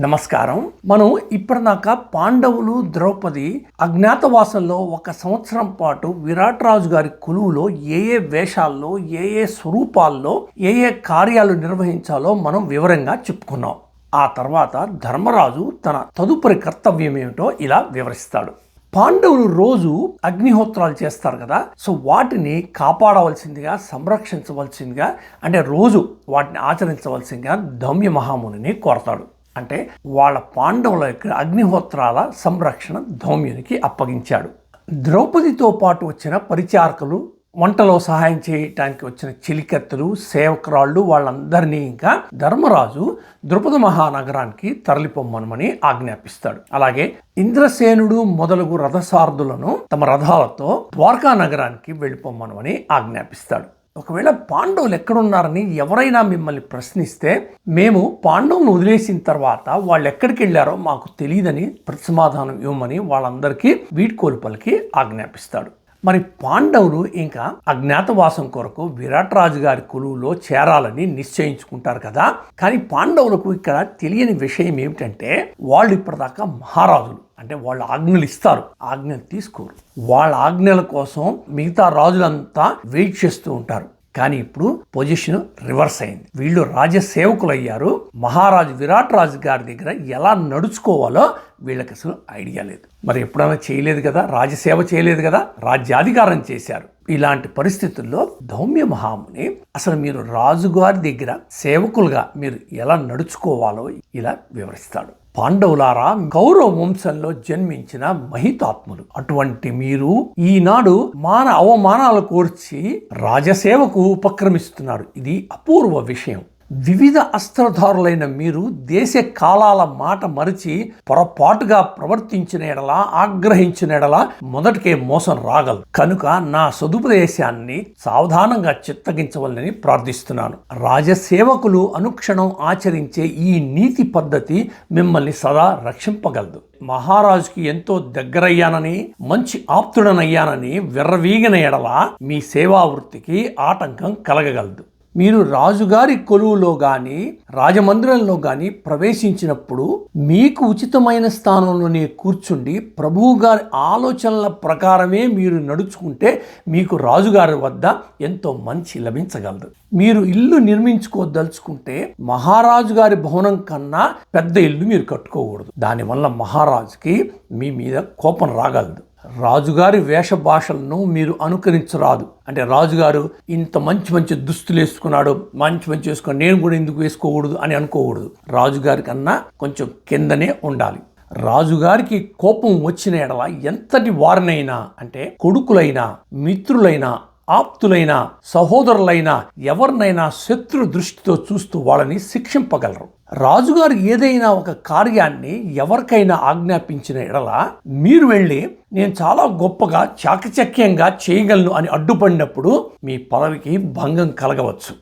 నమస్కారం. మనం ఇప్పటిదాకా పాండవులు ద్రౌపది అజ్ఞాతవాసంలో ఒక సంవత్సరం పాటు విరాట్ రాజు గారి కొలువులో ఏ ఏ వేషాల్లో ఏ ఏ స్వరూపాల్లో ఏ ఏ కార్యాలు నిర్వహించాలో మనం వివరంగా చెప్పుకున్నాం. ఆ తర్వాత ధర్మరాజు తన తదుపరి కర్తవ్యం ఏమిటో ఇలా వివరిస్తాడు. పాండవులు రోజు అగ్నిహోత్రాలు చేస్తారు కదా సో వాటిని కాపాడవలసిందిగా సంరక్షించవలసిందిగా అంటే రోజు వాటిని ఆచరించవలసిందిగా దౌమ్య మహామునిని కోరతాడు. అంటే వాళ్ళ పాండవుల యొక్క అగ్నిహోత్రాల సంరక్షణ ధౌమ్యునికి అప్పగించాడు. ద్రౌపదితో పాటు వచ్చిన పరిచారకులు వంటలో సహాయం చేయటానికి వచ్చిన చిలికత్తులు సేవకురాళ్ళు వాళ్ళందరినీ ఇంకా ధర్మరాజు ద్రుపద మహానగరానికి తరలిపొమ్మనమని ఆజ్ఞాపిస్తాడు. అలాగే ఇంద్రసేనుడు మొదలగు రథసారథులను తమ రథాలతో ద్వారకా నగరానికి వెళ్ళిపోమ్మనమని ఆజ్ఞాపిస్తాడు. ఒకవేళ పాండవులు ఎక్కడున్నారని ఎవరైనా మిమ్మల్ని ప్రశ్నిస్తే మేము పాండవులను వదిలేసిన తర్వాత వాళ్ళు ఎక్కడికి వెళ్ళారో మాకు తెలియదని ప్రతిసమాధానం ఇవ్వమని వాళ్ళందరికీ వీడ్కోలుపలికి ఆజ్ఞాపిస్తాడు. మరి పాండవులు ఇంకా అజ్ఞాతవాసం కొరకు విరాట్ రాజు గారి కొలువులో చేరాలని నిశ్చయించుకుంటారు కదా. కానీ పాండవులకు ఇక్కడ తెలియని విషయం ఏమిటంటే వాళ్ళు ఇప్పటిదాకా మహారాజులు. అంటే వాళ్ళు ఆజ్ఞలు ఇస్తారు. ఆజ్ఞలు తీసుకోరు. వాళ్ళ ఆజ్ఞల కోసం మిగతా రాజులంతా వెయిట్ చేస్తూ ఉంటారు. కానీ ఇప్పుడు పొజిషన్ రివర్స్ అయింది. వీళ్ళు రాజసేవకులు అయ్యారు మహారాజు విరాట్ రాజు గారి దగ్గర ఎలా నడుచుకోవాలో వీళ్ళకి అసలు ఐడియా లేదు. మరి ఎప్పుడైనా చేయలేదు కదా? రాజసేవ చేయలేదు కదా? రాజ్యాధికారం చేశారు. ఇలాంటి పరిస్థితుల్లో ధౌమ్య మహాముని అసలు మీరు రాజుగారి దగ్గర సేవకులుగా మీరు ఎలా నడుచుకోవాలో ఇలా వివరిస్తాడు. పాండవులారా గౌరవ వంశంలో జన్మించిన మహితాత్ములు. అటువంటి మీరు ఈనాడు మాన అవమానాలు కోర్చి రాజసేవకు ఉపక్రమిస్తున్నారు. ఇది అపూర్వ విషయం. వివిధ అస్త్రధారులైన మీరు దేశ కాలాల మాట మరిచి పొరపాటుగా ప్రవర్తించిన ఎడల ఆగ్రహించిన ఎడల మొదటికే మోసం రాగలదు కనుక నా సదుపదేశాన్ని సావధానంగా చిత్తగించవలని ప్రార్థిస్తున్నాను. రాజసేవకులు అనుక్షణం ఆచరించే ఈ నీతి పద్ధతి మిమ్మల్ని సదా రక్షింపగలదు. మహారాజుకి ఎంతో దగ్గరయ్యానని మంచి ఆప్తుడనయ్యానని విర్రవీగిన ఎడల మీ సేవా వృత్తికి ఆటంకం కలగగలదు. మీరు రాజుగారి కొలువులో కానీ రాజమందిరంలో కానీ ప్రవేశించినప్పుడు మీకు ఉచితమైన స్థానంలోనే కూర్చుండి ప్రభువు గారి ఆలోచనల ప్రకారమే మీరు నడుచుకుంటే మీకు రాజుగారి వద్ద ఎంతో మంచి లభించగలదు. మీరు ఇల్లు నిర్మించుకోదలుచుకుంటే మహారాజు గారి భవనం కన్నా పెద్ద ఇల్లు మీరు కట్టుకోకూడదు. దానివల్ల మహారాజుకి మీ మీద కోపం రాగలదు. రాజుగారి వేష భాషలను మీరు అనుకరించరాదు. అంటే రాజుగారు ఇంత మంచి మంచి దుస్తులు వేసుకున్నాడు మంచి మంచి వేసుకున్నాడు నేను కూడా ఎందుకు వేసుకోకూడదు అని అనుకోకూడదు. రాజుగారి కన్నా కొంచెం కిందనే ఉండాలి. రాజుగారికి కోపం వచ్చిన ఎడల ఎంతటి వారినైనా అంటే కొడుకులైనా మిత్రులైనా ఆప్తులైన సహోదరులైన ఎవరినైనా శత్రు దృష్టితో చూస్తూ వాళ్ళని శిక్షింపగలరు. రాజుగారు ఏదైనా ఒక కార్యాన్ని ఎవరికైనా ఆజ్ఞాపించిన ఎడల మీరు వెళ్ళి నేను చాలా గొప్పగా చాకచక్యంగా చేయగలను అని అడ్డుపడినప్పుడు మీ పదవికి భంగం కలగవచ్చు.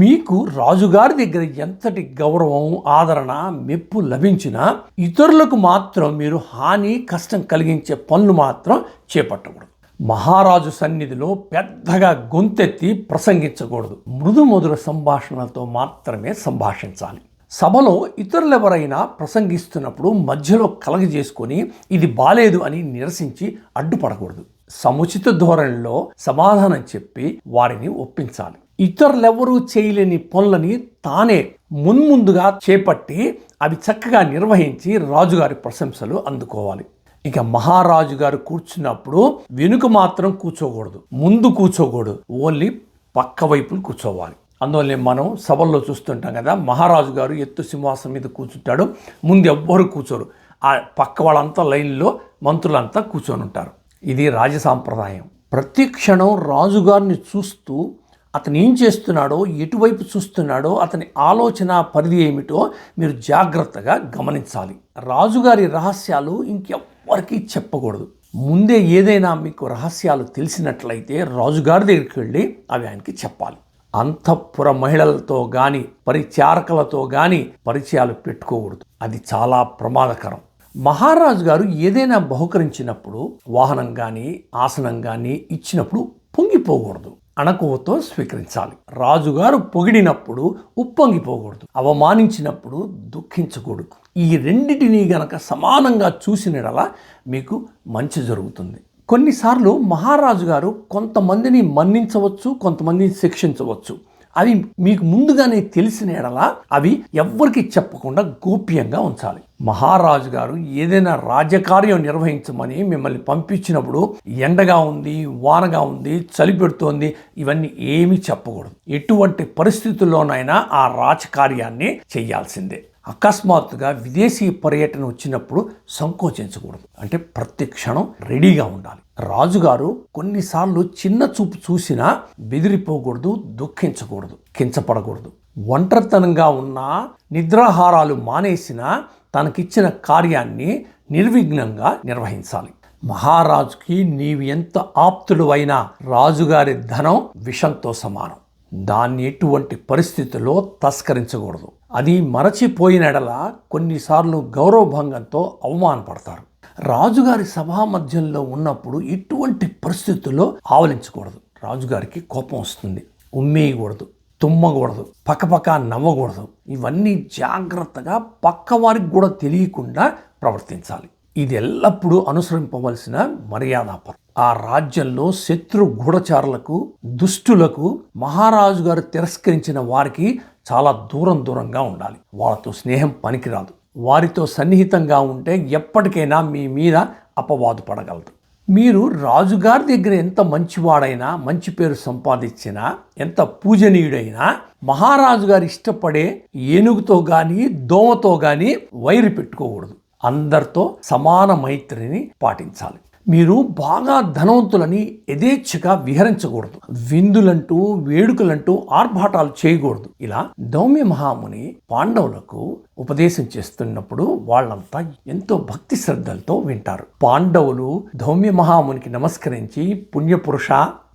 మీకు రాజుగారి దగ్గర ఎంతటి గౌరవం ఆదరణ మెప్పు లభించినా ఇతరులకు మాత్రం మీరు హాని కష్టం కలిగించే పనులు మాత్రం చేపట్టకూడదు. మహారాజు సన్నిధిలో పెద్దగా గొంతెత్తి ప్రసంగించకూడదు. మృదు మధుర సంభాషణలతో మాత్రమే సంభాషించాలి. సభలో ఇతరులెవరైనా ప్రసంగిస్తున్నప్పుడు మధ్యలో కలగజేసుకొని ఇది బాలేదు అని నిరసించి అడ్డుపడకూడదు. సముచిత ధోరణిలో సమాధానం చెప్పి వారిని ఒప్పించాలి. ఇతరులెవరూ చేయలేని పనులని తానే మున్ముందుగా చేపట్టి అవి చక్కగా నిర్వహించి రాజుగారి ప్రశంసలు అందుకోవాలి. ఇక మహారాజు గారు కూర్చున్నప్పుడు వెనుక మాత్రం కూర్చోకూడదు. ముందు కూర్చోకూడదు. ఓన్లీ పక్క వైపులు కూర్చోవాలి. అందువల్లే మనం సభల్లో చూస్తుంటాం కదా మహారాజు గారు ఎత్తు సింహాసనం మీద కూర్చుంటాడు ముందు ఎవ్వరు కూర్చోరు. ఆ పక్క వాళ్ళంతా లైన్లో మంత్రులంతా కూర్చొని ఉంటారు. ఇది రాజ సాంప్రదాయం. ప్రతి క్షణం రాజుగారిని చూస్తూ అతను ఏం చేస్తున్నాడో ఎటువైపు చూస్తున్నాడో అతని ఆలోచన పరిధి ఏమిటో మీరు జాగ్రత్తగా గమనించాలి. రాజుగారి రహస్యాలు ఇంకెవ్వరికీ చెప్పకూడదు. ముందే ఏదైనా మీకు రహస్యాలు తెలిసినట్లయితే రాజుగారి దగ్గరికి వెళ్ళి అవి ఆయనకి చెప్పాలి. అంతఃపుర మహిళలతో కానీ పరిచారకలతో కానీ పరిచయాలు పెట్టుకోకూడదు. అది చాలా ప్రమాదకరం. మహారాజు గారు ఏదైనా బహుకరించినప్పుడు వాహనం కానీ ఆసనం కానీ ఇచ్చినప్పుడు పొంగిపోకూడదు. అణకువతో స్వీకరించాలి. రాజుగారు పొగిడినప్పుడు ఉప్పొంగిపోకూడదు. అవమానించినప్పుడు దుఃఖించకూడదు. ఈ రెండిటిని గనక సమానంగా చూసినడలా మీకు మంచి జరుగుతుంది. కొన్నిసార్లు మహారాజు గారు కొంతమందిని మన్నించవచ్చు కొంతమందిని శిక్షించవచ్చు. అవి మీకు ముందుగానే తెలిసిన ఎడల అవి ఎవ్వరికి చెప్పకుండా గోప్యంగా ఉంచాలి. మహారాజు గారు ఏదైనా రాజకార్యం నిర్వహించమని మిమ్మల్ని పంపించినప్పుడు ఎండగా ఉంది వానగా ఉంది చలి పెడుతోంది ఇవన్నీ ఏమీ చెప్పకూడదు. ఎటువంటి పరిస్థితుల్లోనైనా ఆ రాజకార్యాన్ని చేయాల్సిందే. అకస్మాత్తుగా విదేశీ పర్యటన వచ్చినప్పుడు సంకోచించకూడదు. అంటే ప్రతి క్షణం రెడీగా ఉండాలి. రాజుగారు కొన్నిసార్లు చిన్న చూపు చూసినా బెదిరిపోకూడదు దుఃఖించకూడదు కించపడకూడదు. ఒంటరితనంగా ఉన్నా నిద్రాహారాలు మానేసినా తనకిచ్చిన కార్యాన్ని నిర్విఘ్నంగా నిర్వహించాలి. మహారాజుకి నీవు ఎంత ఆప్తుడు అయినా రాజుగారి ధనం విషంతో సమానం. దాన్ని ఎటువంటి పరిస్థితుల్లో తస్కరించకూడదు. అది మరచిపోయినడల కొన్నిసార్లు గౌరవభంగంతో అవమానపడతారు. రాజుగారి సభా మధ్యంలో ఉన్నప్పుడు ఎటువంటి పరిస్థితుల్లో ఆవలించకూడదు. రాజుగారికి కోపం వస్తుంది. ఉమ్మేయకూడదు. తుమ్మకూడదు. పక్కపక్క నవ్వకూడదు. ఇవన్నీ జాగ్రత్తగా పక్కవారికి కూడా తెలియకుండా ప్రవర్తించాలి. ఇది ఎల్లప్పుడూ అనుసరింపవలసిన మర్యాదపరం ఆ రాజ్యంలో శత్రు గూఢచారులకు దుష్టులకు మహారాజు గారు తిరస్కరించిన వారికి చాలా దూరం దూరంగా ఉండాలి. వాళ్ళతో స్నేహం పనికిరాదు. వారితో సన్నిహితంగా ఉంటే ఎప్పటికైనా మీ మీద అపవాదు పడగలదు మీరు రాజుగారి దగ్గర ఎంత మంచివాడైనా మంచి పేరు సంపాదించినా ఎంత పూజనీయుడైనా మహారాజు గారు ఇష్టపడే ఏనుగుతో కానీ దోమతో కానీ వైరు పెట్టుకోకూడదు. అందరితో సమాన మైత్రిని పాటించాలి. మీరు బాగా ధనవంతులని యథేచ్ఛగా విహరించకూడదు. విందులంటూ వేడుకలంటూ ఆర్భాటాలు చేయకూడదు. ఇలా దౌమ్య మహాముని పాండవులకు ఉపదేశం చేస్తున్నప్పుడు వాళ్ళంతా ఎంతో భక్తి శ్రద్ధలతో వింటారు. పాండవులు దౌమ్య మహామునికి నమస్కరించి పుణ్యపురుష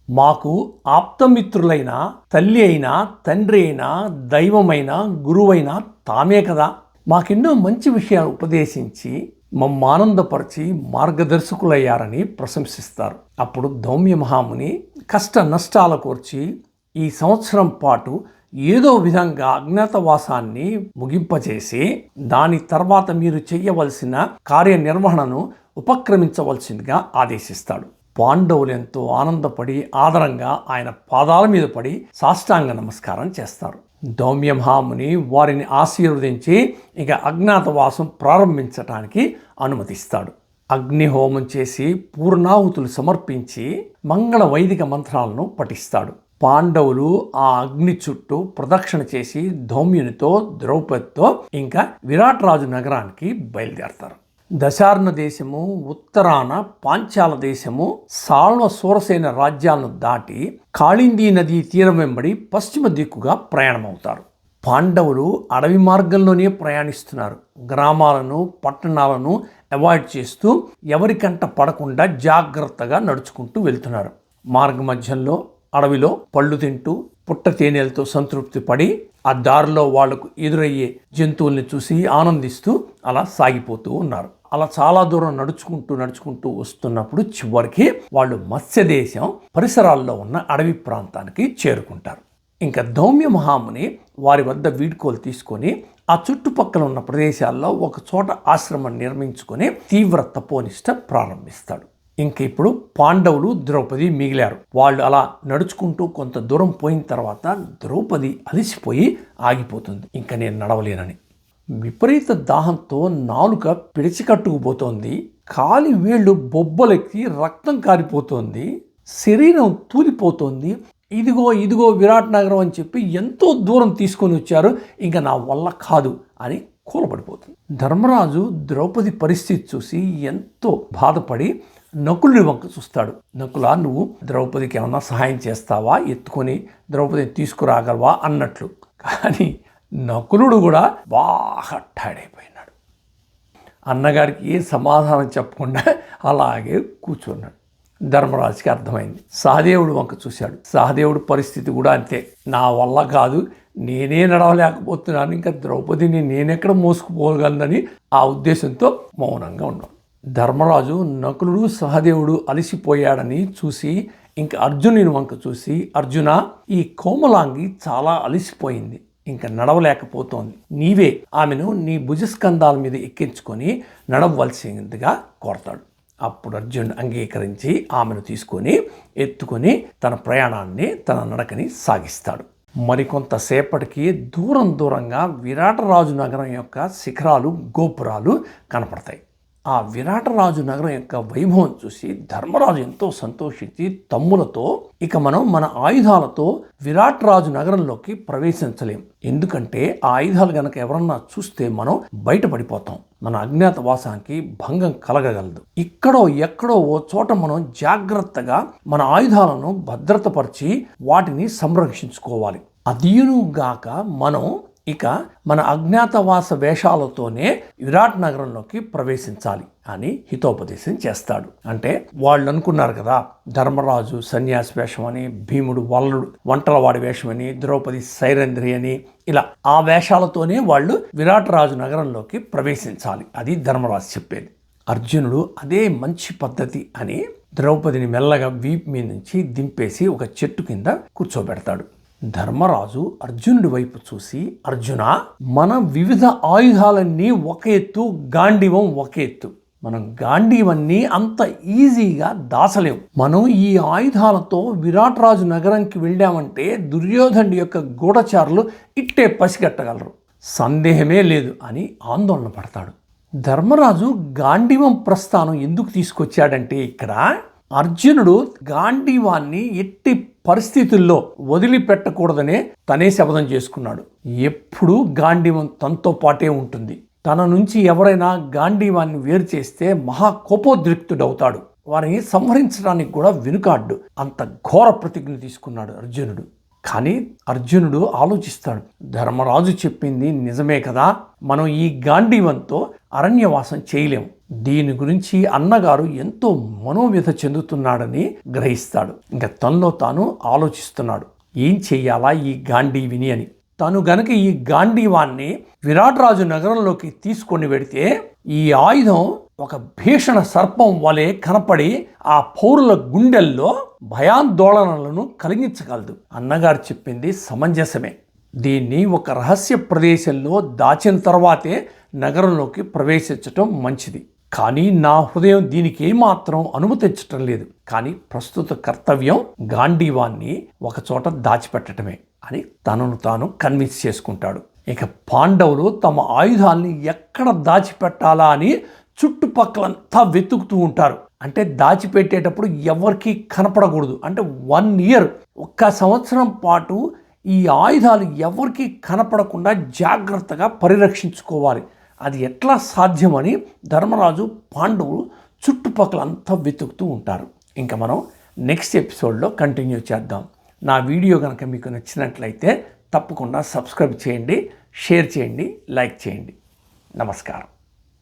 మాకు ఆప్తమిత్రులైన తల్లి అయినా తండ్రి అయినా దైవమైన గురువైన తామే కదా. మాకెన్నో మంచి విషయాలు ఉపదేశించి మమ్మ ఆనందపరిచి మార్గదర్శకులయ్యారని ప్రశంసిస్తారు. అప్పుడు దౌమ్య మహాముని కష్ట నష్టాల కోర్చి ఈ సంవత్సరం పాటు ఏదో విధంగా అజ్ఞాతవాసాన్ని ముగింపజేసి దాని తర్వాత మీరు చేయవలసిన కార్యనిర్వహణను ఉపక్రమించవలసిందిగా ఆదేశిస్తాడు. పాండవులు ఎంతో ఆనందపడి ఆదరంగా ఆయన పాదాల మీద పడి సాష్టాంగ నమస్కారం చేస్తారు. దౌమ్యమహాముని వారిని ఆశీర్వదించి ఇక అజ్ఞాతవాసం ప్రారంభించటానికి అనుమతిస్తాడు. అగ్నిహోమం చేసి పూర్ణాహుతులు సమర్పించి మంగళ వైదిక మంత్రాలను పఠిస్తాడు. పాండవులు ఆ అగ్ని చుట్టూ ప్రదక్షిణ చేసి ధౌమ్యునితో ద్రౌపదితో ఇంకా విరాట్ రాజు నగరానికి బయలుదేరతారు. దశార్ణ దేశము ఉత్తరాన పాంచాల దేశము సాల్వ సూరసేన రాజ్యాలను దాటి కాళిందీ నదీ తీరం వెంబడి పశ్చిమ దిక్కుగా ప్రయాణమవుతారు. పాండవులు అడవి మార్గంలోనే ప్రయాణిస్తున్నారు. గ్రామాలను పట్టణాలను అవాయిడ్ చేస్తూ ఎవరికంట పడకుండా జాగ్రత్తగా నడుచుకుంటూ వెళ్తున్నారు. మార్గ మధ్యంలో అడవిలో పళ్ళు తింటూ పుట్ట తేనెలతో సంతృప్తి పడి ఆ దారిలో వాళ్ళకు ఎదురయ్యే జంతువుల్ని చూసి ఆనందిస్తూ అలా సాగిపోతూ ఉన్నారు. అలా చాలా దూరం నడుచుకుంటూ నడుచుకుంటూ వస్తున్నప్పుడు చివరికి వాళ్ళు మత్స్యదేశం పరిసరాల్లో ఉన్న అడవి ప్రాంతానికి చేరుకుంటారు. ఇంకా దౌమ్య మహాముని వారి వద్ద వీడ్కోలు తీసుకొని ఆ చుట్టుపక్కల ఉన్న ప్రదేశాల్లో ఒక చోట ఆశ్రమం నిర్మించుకొని తీవ్ర తపోనిష్ట ప్రారంభిస్తాడు. ఇంక ఇప్పుడు పాండవులు ద్రౌపది మిగిలారు. వాళ్ళు అలా నడుచుకుంటూ కొంత దూరం పోయిన తర్వాత ద్రౌపది అలిసిపోయి ఆగిపోతుంది. ఇంకా నేను నడవలేనని. విపరీత దాహంతో నాలుక పిడిచికట్టుకుపోతోంది కాలి వేళ్ళు బొబ్బలెక్కి రక్తం కారిపోతోంది. శరీరం తూలిపోతోంది. ఇదిగో ఇదిగో విరాట్ నగరం అని చెప్పి ఎంతో దూరం తీసుకొని వచ్చారు. ఇంకా నా వల్ల కాదు అని కూలబడిపోతుంది. ధర్మరాజు ద్రౌపది పరిస్థితి చూసి ఎంతో బాధపడి నకులుని వంక చూస్తాడు. నకుల నువ్వు ద్రౌపదికి ఏమన్నా సహాయం చేస్తావా? ఎత్తుకొని ద్రౌపదిని తీసుకురాగలవా? అన్నట్లు. కానీ నకులుడు కూడా బాగా టైర్డ్ అయిపోయినాడు అన్నగారికి ఏ సమాధానం చెప్పకుండా అలాగే కూర్చున్నాడు. ధర్మరాజుకి అర్థమైంది. సహదేవుడు వంక చూశాడు. సహదేవుడు పరిస్థితి కూడా అంతే. నా వల్ల కాదు నేనే నడవలేకపోతున్నాను ఇంకా ద్రౌపదిని నేనెక్కడ మోసుకుపోగలనని ఆ ఉద్దేశంతో మౌనంగా ఉన్నాను ధర్మరాజు నకులుడు సహదేవుడు అలసిపోయాడని చూసి ఇంక అర్జునుని వంక చూసి అర్జున ఈ కోమలాంగి చాలా అలసిపోయింది. ఇంకా నడవలేకపోతోంది. నీవే ఆమెను నీ భుజస్కంధాల మీద ఎక్కించుకొని నడవలసిందిగా కోరతాడు. అప్పుడు అర్జునుడు అంగీకరించి ఆమెను తీసుకొని ఎత్తుకొని తన ప్రయాణాన్ని తన నడకని సాగిస్తాడు. మరికొంతసేపటికి దూరం దూరంగా విరాటరాజు నగరం యొక్క శిఖరాలు గోపురాలు కనపడతాయి. ఆ విరాటరాజు నగరం యొక్క వైభవం చూసి ధర్మరాజు ఎంతో సంతోషించి తమ్ములతో ఇక మనం మన ఆయుధాలతో విరాట్ రాజు నగరంలోకి ప్రవేశించలేం. ఎందుకంటే ఆ ఆయుధాలు గనక ఎవరన్నా చూస్తే మనం బయటపడిపోతాం. మన అజ్ఞాతవాసానికి భంగం కలగగలదు. ఇక్కడో ఎక్కడో ఓ చోట మనం జాగ్రత్తగా మన ఆయుధాలను భద్రతపరిచి వాటిని సంరక్షించుకోవాలి. అదీనుగాక మనం ఇక మన అజ్ఞాతవాస వేషాలతోనే విరాట్ నగరంలోకి ప్రవేశించాలి అని హితోపదేశం చేస్తాడు. అంటే వాళ్ళు అనుకున్నారు కదా ధర్మరాజు సన్యాసి వేషం అని భీముడు వల్లుడు వంటలవాడి వేషం అని ద్రౌపది సైరంధ్రి అని ఇలా ఆ వేషాలతోనే వాళ్ళు విరాట్ రాజు నగరంలోకి ప్రవేశించాలి. అది ధర్మరాజు చెప్పేది. అర్జునుడు అదే మంచి పద్ధతి అని ద్రౌపదిని మెల్లగా వీప్ మీద నుంచి దింపేసి ఒక చెట్టు కింద కూర్చోబెడతాడు. ధర్మరాజు అర్జునుడి వైపు చూసి అర్జున మన వివిధ ఆయుధాలన్నీ ఒక ఎత్తు గాంధీవం ఒక ఎత్తు. మనం గాంధీవన్నీ అంత ఈజీగా దాచలేం. మనం ఈ ఆయుధాలతో విరాట్ రాజు నగరంకి వెళ్ళామంటే దుర్యోధనుడి యొక్క గూఢచారులు ఇట్టే పసిగట్టగలరు. సందేహమే లేదు అని ఆందోళన పడతాడు. ధర్మరాజు గాంధీవం ప్రస్థానం ఎందుకు తీసుకొచ్చాడంటే ఇక్కడ అర్జునుడు గాంధీవాన్ని ఎట్టి పరిస్థితుల్లో వదిలిపెట్టకూడదనే తనే శపథం చేసుకున్నాడు. ఎప్పుడూ గాంధీవం తనతో పాటే ఉంటుంది. తన నుంచి ఎవరైనా గాంధీవాన్ని వేరు చేస్తే మహా కోపోద్రిక్తుడవుతాడు. వారిని సంహరించడానికి కూడా వెనుకాడ్డు. అంత ఘోర ప్రతిజ్ఞ తీసుకున్నాడు అర్జునుడు. కానీ అర్జునుడు ఆలోచిస్తాడు. ధర్మరాజు చెప్పింది నిజమే కదా? మనం ఈ గాంధీవంతో అరణ్యవాసం చేయలేము. దీని గురించి అన్నగారు ఎంతో మనోవ్యత చెందుతున్నాడని గ్రహిస్తాడు. ఇంకా తనలో తాను ఆలోచిస్తున్నాడు. ఏం చెయ్యాలా ఈ గాంధీవిని అని. తను గనక ఈ గాంధీవాన్ని విరాట్ రాజు నగరంలోకి తీసుకొని వెడితే ఈ ఆయుధం ఒక భీషణ సర్పం వలె కనపడి ఆ పౌరుల గుండెల్లో భయాందోళనలను కలిగించగలదు. అన్నగారు చెప్పింది సమంజసమే. దీన్ని ఒక రహస్య ప్రదేశంలో దాచిన తర్వాతే నగరంలోకి ప్రవేశించటం మంచిది. కానీ నా హృదయం దీనికి ఏమాత్రం అనుమతించటం లేదు. కానీ ప్రస్తుత కర్తవ్యం గాంధీవాన్ని ఒకచోట దాచిపెట్టడమే అని తనను తాను కన్విన్స్ చేసుకుంటాడు. ఇక పాండవులు తమ ఆయుధాల్ని ఎక్కడ దాచిపెట్టాలా అని చుట్టుపక్కలంతా వెతుకుతూ ఉంటారు. అంటే దాచిపెట్టేటప్పుడు ఎవరికీ కనపడకూడదు. అంటే వన్ ఇయర్ ఒక్క సంవత్సరం పాటు ఈ ఆయుధాలు ఎవరికీ కనపడకుండా జాగ్రత్తగా పరిరక్షించుకోవాలి. అది ఎట్లా సాధ్యమని ధర్మరాజు పాండవులు చుట్టుపక్కలంతా వెతుకుతూ ఉంటారు. ఇంకా మనం నెక్స్ట్ ఎపిసోడ్లో కంటిన్యూ చేద్దాం. నా వీడియో కనుక మీకు నచ్చినట్లయితే తప్పకుండా సబ్స్క్రైబ్ చేయండి షేర్ చేయండి లైక్ చేయండి. నమస్కారం.